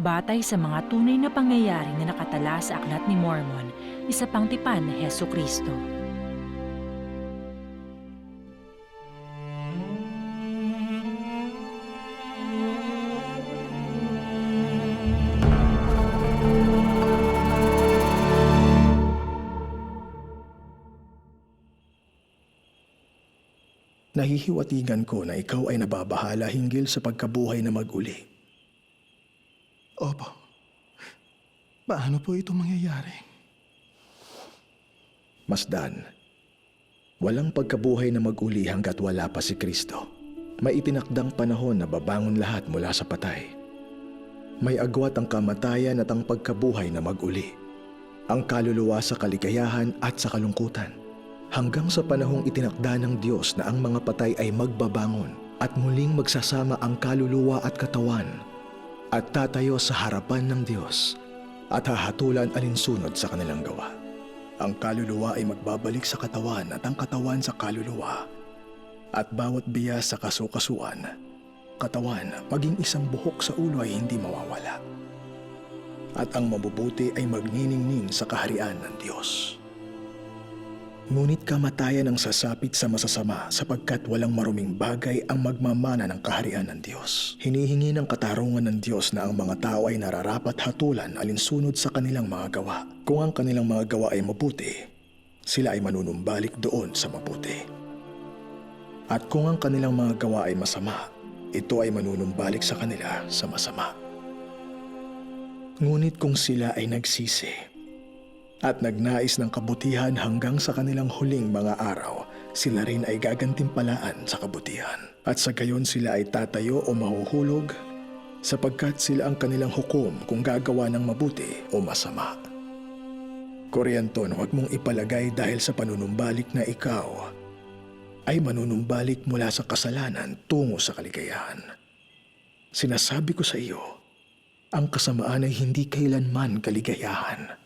Batay sa mga tunay na pangyayari na nakatala sa Aklat ni Mormon, isa pang tipan ni Heso Kristo. Nahihiwatigan ko na ikaw ay nababahala hinggil sa pagkabuhay na mag-uli. Opo. Paano po ito mangyayari? Masdan, walang pagkabuhay na mag-uli hanggat wala pa si Kristo. May itinakdang panahon na babangon lahat mula sa patay. May agwat ang kamatayan at ang pagkabuhay na mag-uli. Ang kaluluwa sa kaligayahan at sa kalungkutan. Hanggang sa panahong itinakda ng Diyos na ang mga patay ay magbabangon at muling magsasama ang kaluluwa at katawan at tatayo sa harapan ng Diyos at hahatulan alinsunod sa kanilang gawa. Ang kaluluwa ay magbabalik sa katawan at ang katawan sa kaluluwa. At bawat biya sa kasukasuan, katawan, maging isang buhok sa ulo ay hindi mawawala. At ang mabubuti ay magniningning sa kaharian ng Diyos. Ngunit kamatayan ang sasapit sa masasama sapagkat walang maruming bagay ang magmamana ng kaharian ng Diyos. Hinihingi ng katarungan ng Diyos na ang mga tao ay nararapat hatulan alinsunod sa kanilang mga gawa. Kung ang kanilang mga gawa ay mabuti, sila ay manunumbalik doon sa mabuti. At kung ang kanilang mga gawa ay masama, ito ay manunumbalik sa kanila sa masama. Ngunit kung sila ay nagsisi, at nagnais ng kabutihan hanggang sa kanilang huling mga araw, sila rin ay gagantimpalaan sa kabutihan. At sa gayon sila ay tatayo o mahuhulog sapagkat sila ang kanilang hukom kung gagawa ng mabuti o masama. Koryanton, huwag mong ipalagay dahil sa panunumbalik na ikaw ay manunumbalik mula sa kasalanan tungo sa kaligayahan. Sinasabi ko sa iyo, ang kasamaan ay hindi kailanman kaligayahan